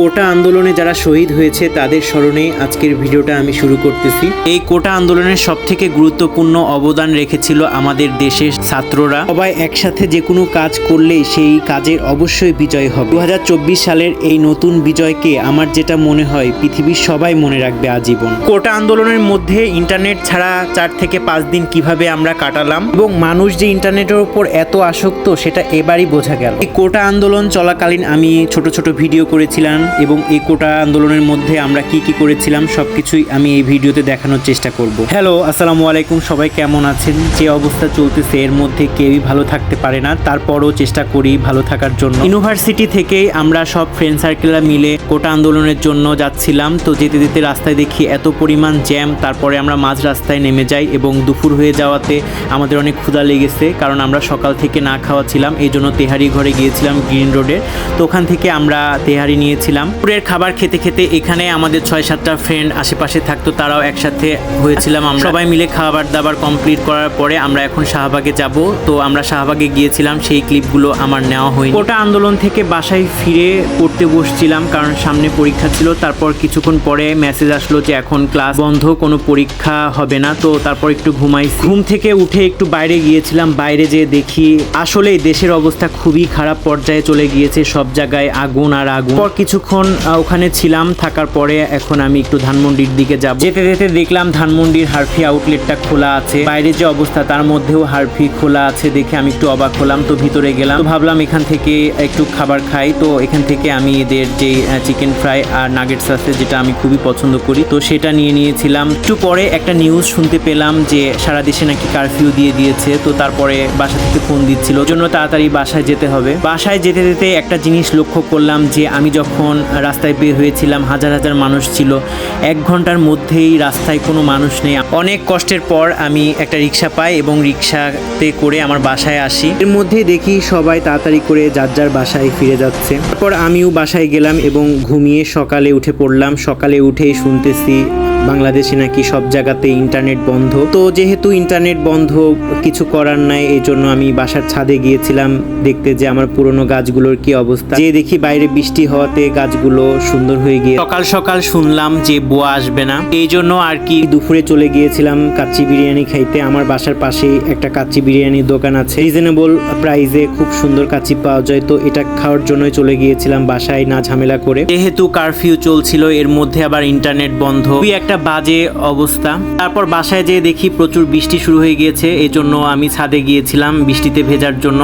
কোটা আন্দোলনে যারা শহীদ হয়েছে তাদের স্মরণে আজকের ভিডিওটা আমি শুরু করতেছি। এই কোটা আন্দোলনের সব থেকে গুরুত্বপূর্ণ অবদান রেখেছিল আমাদের দেশের ছাত্ররা। সবাই একসাথে যে কোনো কাজ করলেই সেই কাজের অবশ্যই বিজয় হবে। দু হাজার চব্বিশ সালের এই নতুন বিজয়কে আমার যেটা মনে হয়, পৃথিবীর সবাই মনে রাখবে আজীবন। কোটা আন্দোলনের মধ্যে ইন্টারনেট ছাড়া চার থেকে পাঁচ দিন কীভাবে আমরা কাটালাম এবং মানুষ যে ইন্টারনেটের উপর এত আসক্ত, সেটা এবারই বোঝা গেল। এই কোটা আন্দোলন চলাকালীন আমি ছোট ছোট ভিডিও করেছিলাম। এবং এই কোটা আন্দোলনের মধ্যে আমরা কি কি করেছিলাম সব কিছুই আমি এই ভিডিওতে দেখানোর চেষ্টা করব। হ্যালো, আসসালামু আলাইকুম, সবাই কেমন আছেন? যে অবস্থা চলতেছে, এর মধ্যে কেউই ভালো থাকতে পারে না, তারপরও চেষ্টা করি ভালো থাকার জন্য। ইউনিভার্সিটি থেকেই আমরা সব ফ্রেন্ড সার্কেলরা মিলে কোটা আন্দোলনের জন্য যাচ্ছিলাম, তো যেতে যেতে রাস্তায় দেখি এত পরিমাণ জ্যাম, তারপরে আমরা মাঝ রাস্তায় নেমে যাই এবং দুপুর হয়ে যাওয়াতে আমাদের অনেক ক্ষুধা লেগেছে, কারণ আমরা সকাল থেকে না খাওয়া ছিলাম এই জন্য তেহারি ঘরে গিয়েছিলাম গ্রিন রোডে। তো ওখান থেকে আমরা তেহারি নিয়েছিলাম দুপুরের খাবার খেতে খেতে এখানে আমাদের ছয়, সাতটা ফ্রেন্ড আশেপাশে থাকতো, তারাও একসাথে হয়েছিলাম আমরা। সবাই মিলে খাবার দাবার কমপ্লিট করার পরে আমরা এখন শাহবাগে যাব। তো আমরা শাহবাগে গিয়েছিলাম, সেই ক্লিপগুলো আমার নেওয়া হয়নি। কোটা আন্দোলন থেকে বাসায় ফিরে পড়তে বসছিলাম, কারণ সামনে পরীক্ষা ছিল। তারপর কিছুক্ষণ পরে মেসেজ আসলো যে এখন ক্লাস বন্ধ, কোনো পরীক্ষা হবে না। তো তারপর একটু ঘুমাই ঘুম থেকে উঠে একটু বাইরে গিয়েছিলাম, বাইরে যেয়ে দেখি আসলে দেশের অবস্থা খুবই খারাপ পর্যায়ে চলে গিয়েছে। সব জায়গায় আগুন আর আগুন। পর কিছুক্ষণ ওখানে ছিলাম, থাকার পরে এখন আমি একটু ধানমন্ডির দিকে যাব। যেতে যেতে দেখলাম ধানমন্ডির হারফি আউটলেটটা খোলা আছে। বাইরে যে অবস্থা, তার মধ্যেও হারফি খোলা আছে দেখে আমি একটু অবাক হলাম। তো ভিতরে গেলাম ভাবলাম এখান থেকে একটু খাবার খাই। তো এখান থেকে আমি এদের যে চিকেন ফ্রাই আর নাগেটস আছে, যেটা আমি খুবই পছন্দ করি, তো সেটা নিয়ে নিয়েছিলাম। একটু পরে একটা নিউজ শুনতে পেলাম যে সারা দেশে নাকি কারফিউ দিয়ে দিয়েছে, তো তারপরে বাসা থেকে ফোন দিচ্ছিল। জন্য তাড়াতাড়ি বাসায় যেতে হবে। বাসায় যেতে যেতে একটা জিনিস লক্ষ্য করলাম যে আমি যখন রাস্তায় বের হয়েছিলাম, হাজার হাজার মানুষ ছিল। এক ঘণ্টার মধ্যেই রাস্তায় কোনো মানুষ নেই। অনেক কষ্টের পর আমি একটা রিক্সা পাই এবং রিক্সাতে করে আমার বাসায় আসি। এর মধ্যেই দেখি সবাই তাড়াতাড়ি করে যার যার বাসায় ফিরে যাচ্ছে। তারপর আমিও বাসায় গেলাম এবং ঘুমিয়ে সকালে উঠে পড়লাম। সকালে উঠেই শুনতেছি বাংলাদেশে নাকি সব জায়গাতে ইন্টারনেট বন্ধ। তো যেহেতু ইন্টারনেট বন্ধ, কিছু করার নাই, এই জন্য আমি বাসার ছাদে গিয়েছিলাম। দেখতে যে আমার পুরনো গাছগুলোর কি অবস্থা। যে দেখি বাইরে বৃষ্টি হওয়াতে গাছগুলো সুন্দর হয়ে গিয়ে সকাল সকাল শুনলাম যে বুয়া আসবে না। এই জন্য আর কি দুপুরে চলে গিয়েছিলাম কাচ্চি বিরিয়ানি খাইতে। আমার বাসার পাশেই একটা কাচ্চি বিরিয়ানির দোকান আছে। রিজনেবল প্রাইসে খুব সুন্দর কাচ্চি পাওয়া যায়। তো এটা খাওয়ার জন্যই চলে গিয়েছিলাম বাসায় না ঝামেলা করে। যেহেতু কারফিউ চলছিল এর মধ্যে আবার ইন্টারনেট বন্ধ। খুবই একটা বাজে অবস্থা। তারপর বাসায় যেয়ে দেখি প্রচুর বৃষ্টি শুরু হয়ে গিয়েছে। এই জন্য আমি ছাদে গিয়েছিলাম বৃষ্টিতে ভেজার জন্য।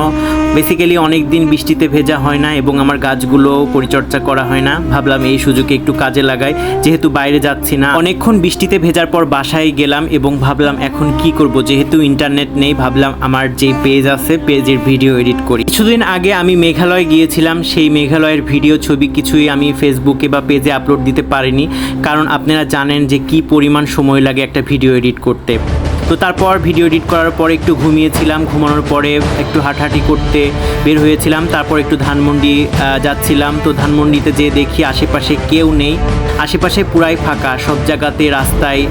বেসিক্যালি অনেক দিন বৃষ্টিতে ভেজা হয় না এবং আমার গাছগুলো পরিচর্যা করা হয় না। ভাবলাম এই সুযোগে একটু কাজে লাগাই। যেহেতু বাইরে যাচ্ছি না, অনেকক্ষণ বৃষ্টিতে ভেজার পর বাসায় গেলাম এবং ভাবলাম এখন কি করব? যেহেতু ইন্টারনেট নেই, ভাবলাম আমার যে পেজ আছে পেজের ভিডিও এডিট করি। কিছুদিন আগে আমি মেঘালয় গিয়েছিলাম। সেই মেঘালয়ের ভিডিও ছবি কিছুই আমি ফেসবুকে বা পেজে আপলোড দিতে পারিনি। কারণ আপনারা জানেন যে কি পরিমাণ সময় লাগে একটা ভিডিও এডিট করতে। তো তারপর ভিডিও এডিট করার পরে একটু ঘুমিয়েছিলাম, ঘুমানোর পরে একটু হাঁটাহাঁটি করতে বের হয়েছিলাম, তারপর একটু ধানমন্ডি যাচ্ছিলাম। তো ধানমন্ডিতে যে দেখি আশেপাশে কেউ নেই। আশেপাশে পুরাই ফাঁকা, সব জায়গাতে রাস্তায়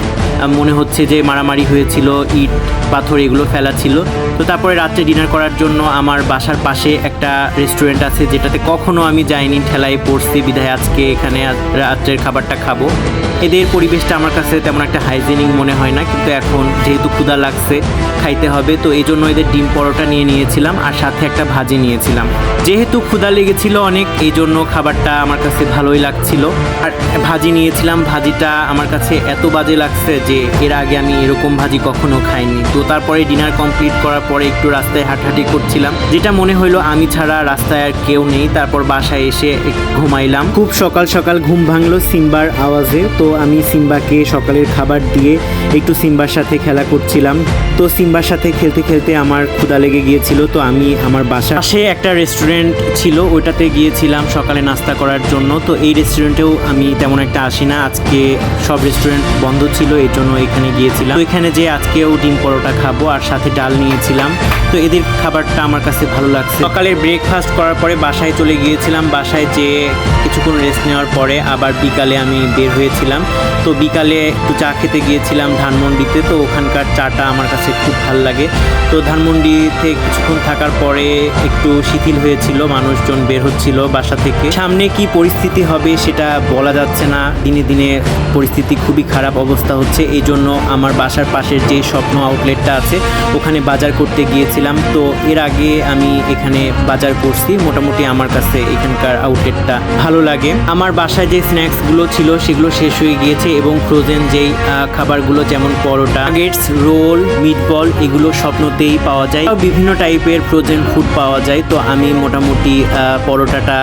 মনে হচ্ছে যে মারামারি হয়েছিল, ইট, পাথর এগুলো ফেলা ছিল। তো তারপরে রাত্রে ডিনার করার জন্য আমার বাসার পাশে একটা রেস্টুরেন্ট আছে, যেটাতে কখনো আমি যাইনি, ঠেলায় পড়ছি, বিধায় আজকে এখানে রাত্রের খাবারটা খাব। এদের পরিবেশটা আমার কাছে তেমন একটা হাইজেনিক মনে হয় না, কিন্তু এখন যেহেতু ক্ষুধা লাগছে, খাইতে হবে। তো এই জন্য এদের ডিম পরোটা নিয়ে নিয়েছিলাম আর সাথে একটা ভাজি নিয়েছিলাম। যেহেতু ক্ষুদা লেগেছিল অনেক, এই জন্য খাবারটা আমার কাছে ভালোই লাগছিল। আর ভাজি নিয়েছিলাম, ভাজিটা আমার কাছে এত বাজে লাগছে যে এর আগে আমি এরকম ভাজি কখনো খাইনি। তো তারপরে ডিনার কমপ্লিট করার পরে একটু রাস্তায় হাঁটাহাঁটি করছিলাম। যেটা মনে হলো আমি ছাড়া রাস্তায় আর কেউ নেই, তারপর বাসায় এসে ঘুমাইলাম। খুব সকাল সকাল ঘুম ভাঙলো সিম্বার আওয়াজে। তো আমি সিম্বাকে সকালের খাবার দিয়ে একটু সিম্বার সাথে খেলা করছিলাম। তো সিম্বার সাথে খেলতে খেলতে আমার ক্ষুদা লেগে গিয়েছিল, তো আমি আমার বাসা পাশে একটা রেস্টুরেন্ট ছিল, ওইটাতে গিয়েছিলাম সকালে নাস্তা করার জন্য। তো এই রেস্টুরেন্টেও আমি তেমন একটা আসি না, আজকে সব রেস্টুরেন্ট বন্ধ ছিল, এই জন্য এখানে গিয়েছিলাম। তো এখানে যে আজকেও ডিম পরোটা খাব আর সাথে ডাল নিয়েছিলাম। তো এদের খাবারটা আমার কাছে ভালো লাগছে। সকালে ব্রেকফাস্ট করার পরে বাসায় চলে গিয়েছিলাম। বাসায় যে কিছুক্ষণ রেস্ট নেওয়ার পরে আবার বিকালে আমি বের হয়েছিলাম। তো বিকালে একটু চা খেতে গিয়েছিলাম ধানমন্ডিতে, তো ওখানকার চাটা আমার কাছে খুব ভালো লাগে। তো ধানমন্ডিতে কিছুক্ষণ থাকার পরে একটু শিথিল হয়েছিল, মানুষজন বের হচ্ছিল বাসা থেকে। সামনে কি পরিস্থিতি হবে সেটা বলা যাচ্ছে না। দিনে দিনে পরিস্থিতি খুবই খারাপ অবস্থা হচ্ছে এই জন্য আমার বাসার পাশের যে স্বপ্ন আউটলেটটা আছে, ওখানে বাজার করতে গিয়েছিলাম। তো এর আগে আমি এখানে বাজার করছি, মোটামুটি আমার কাছে এখানকার আউটলেটটা ভালো লাগে। আমার বাসায় যে স্ন্যাক্সগুলো ছিল, সেগুলো শেষ হয়ে গিয়েছে এবং ফ্রোজেন যেই খাবারগুলো যেমন পরোটা গেটস রোল মিটবল এগুলো স্বপ্নতেই পাওয়া যায়। বিভিন্ন টাইপের ফ্রোজেন ফুড পাওয়া যায়, তো আমি মোটামুটি পরোটাটা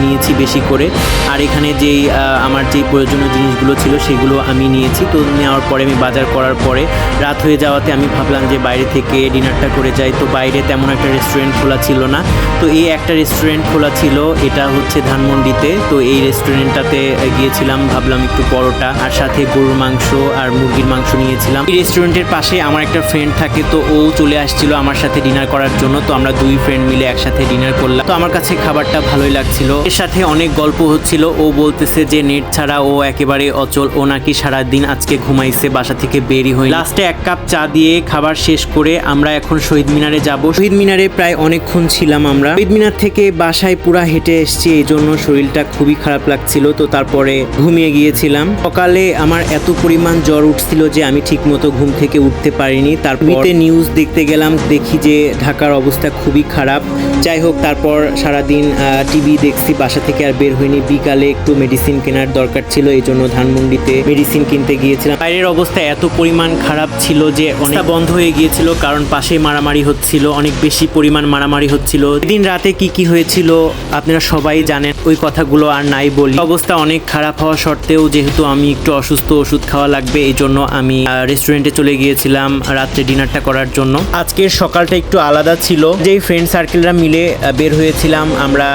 নিয়েছি বেশি করে। আর এখানে যেই আমার যেই প্রয়োজনীয় জিনিসগুলো ছিল সেগুলো আমি নিয়েছি, তো নেওয়ার পরে আমি বাজার করার পরে রাত হয়ে যাওয়াতে আমি ভাবলাম যে বাইরে থেকে ডিনারটা করে যাই, তো বাইরে তেমন একটা রেস্টুরেন্ট খোলা ছিল না। তো এই একটা রেস্টুরেন্ট খোলা ছিল, এটা হচ্ছে ধানমন্ডিতে, তো এই রেস্টুরেন্টটাতে গিয়েছিলাম, ভাবলাম একটু পরোটা, আর সাথে গরুর মাংস আর মুরগির মাংস নিয়েছিলাম। রেস্টুরেন্টের পাশে আমার একটা ফ্রেন্ড থাকে, তো ও চলে আসছিল আমার সাথে ডিনার করার জন্য। তো আমরা দুই ফ্রেন্ড মিলে একসাথে ডিনার করলাম। তো আমার কাছে খাবারটা ভালোই লাগছিল। এর সাথে অনেক গল্প হচ্ছিল। ও বলতেছে যে, নেট ছাড়া ও একেবারে অচল। ও নাকি সারাদিন আজকে ঘুমাইছে, বাসা থেকে বেরি হয়ে লাস্টে এক কাপ চা দিয়ে খাবার শেষ করে আমরা এখন শহীদ মিনারে যাব। শহীদ মিনারে প্রায় অনেকক্ষণ ছিলাম আমরা। শহীদ মিনার থেকে বাসায় পুরা হেঁটে এসেছি, এই জন্য শরীরটা খুবই খারাপ লাগছিল। তো তারপরে ঘুমিয়ে গিয়েছিলাম। সকালে আমার এত পরিমাণ জ্বর উঠছিল যে আমি ঠিকমতো ঘুম থেকে উঠতে পারিনি। তারপরে নিউজ দেখতে গেলাম, দেখি যে ঢাকার অবস্থা খুবই খারাপ। যাই হোক, তারপর সারাদিন টিভি দেখছি, বাসা থেকে আর বের হইনি। বিকালে একটু মেডিসিন কেনার দরকার ছিল এই জন্য ধানমন্ডিতে মেডিসিন কিনতে গিয়েছিলাম। বাইরের অবস্থা এত পরিমাণ খারাপ ছিল যে অনেক বন্ধ হয়ে গিয়েছিল, কারণ পাশেই মারামারি হচ্ছিল, অনেক বেশি পরিমাণ মারামারি হচ্ছিল। দিন রাতে কি কি হয়েছিল, আপনারা সবাই জানেন, ওই কথাগুলো আর নাই বলি। অবস্থা অনেক খারাপ হওয়া সত্ত্বেও, যেহেতু আমি একটু অসুস্থ ওষুধ খাওয়া লাগবে, এই জন্য আমি রেস্টুরেন্টে চলে গিয়েছিলাম রাত্রে ডিনারটা করার জন্য। আজকের সকালটা একটু আলাদা ছিল। যেই ফ্রেন্ড সার্কেলরা মিলে বের হয়েছিলাম, আমরা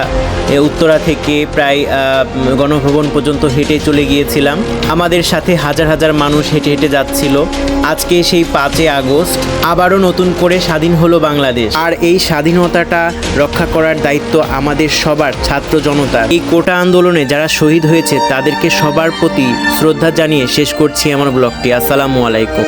উত্তরা থেকে প্রায় গণভবন পর্যন্ত হেঁটে চলে গিয়েছিলাম। আমাদের সাথে হাজার হাজার মানুষ হেঁটে হেঁটে যাচ্ছিল। আজকে সেই পাঁচই আগস্ট, আবারও নতুন করে স্বাধীন হলো বাংলাদেশ। আর এই স্বাধীনতাটা রক্ষা করার দায়িত্ব আমাদের সবার, ছাত্র জনতার। এই কোটা আন্দোলনে যারা শহীদ হয়েছে, তাদেরকে সবার প্রতি শ্রদ্ধা জানিয়ে শেষ করছি আমার ব্লগটি। আসসালামু আলাইকুম।